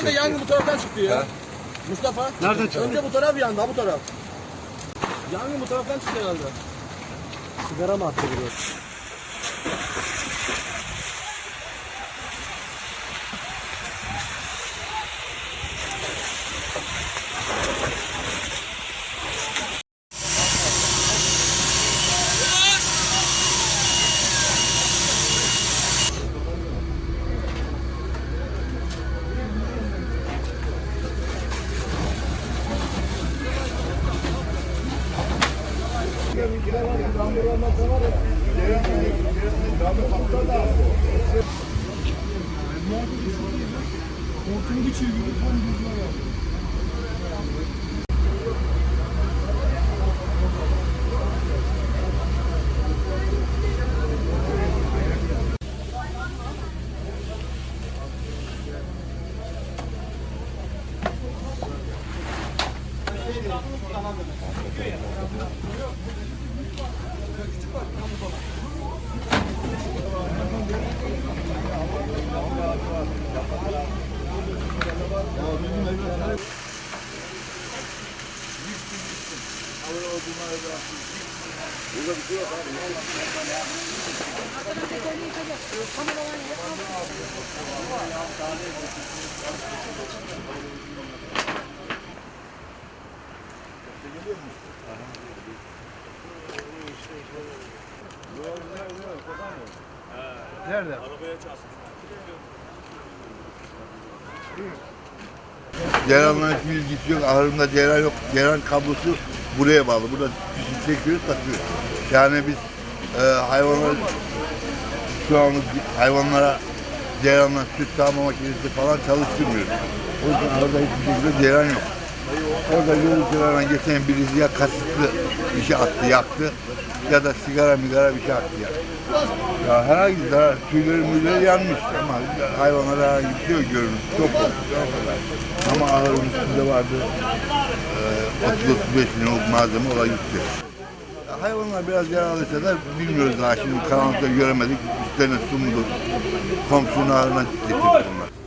Çekti. yangın bu taraftan çıktı ya. Mustafa. Nereden çıktı? Önce bu taraf yandı, ha bu taraf. Yangın bu taraftan çıktı herhalde. Sigara mı attı buraya? Hortumu geçiyor gibi tam gözüme geldi. Tamam. Nerede? Ceyran'la hiçbir ilgisi yok. Ahırımda ceyran yok. Ceyran kablosu buraya bağlı. Burada fişi çekiyoruz, takıyoruz. Yani biz e, hayvanlar şu an hayvanlara ceyranla süt sağma makinesi falan çalıştırmıyoruz. O yüzden orada hiçbir şekilde ceyran yok. Orada yol geçen birisi ya kasıtlı bir şey attı, yaktı ya da sigara migara bir şey attı ya. Ya herhangi zarar, tüyleri müyleri yanmış ama hayvanlara herhangi bir şey yok görünüş. Çok korkmuş ahırın üstünde vardı e, 30-35 milyonluk malzeme o da gitti. Hayvanlar biraz yaralıysa da bilmiyoruz daha şimdi karanlıkta göremedik. Üstlerine su mudur, komşunun ağrına getirdik onlar.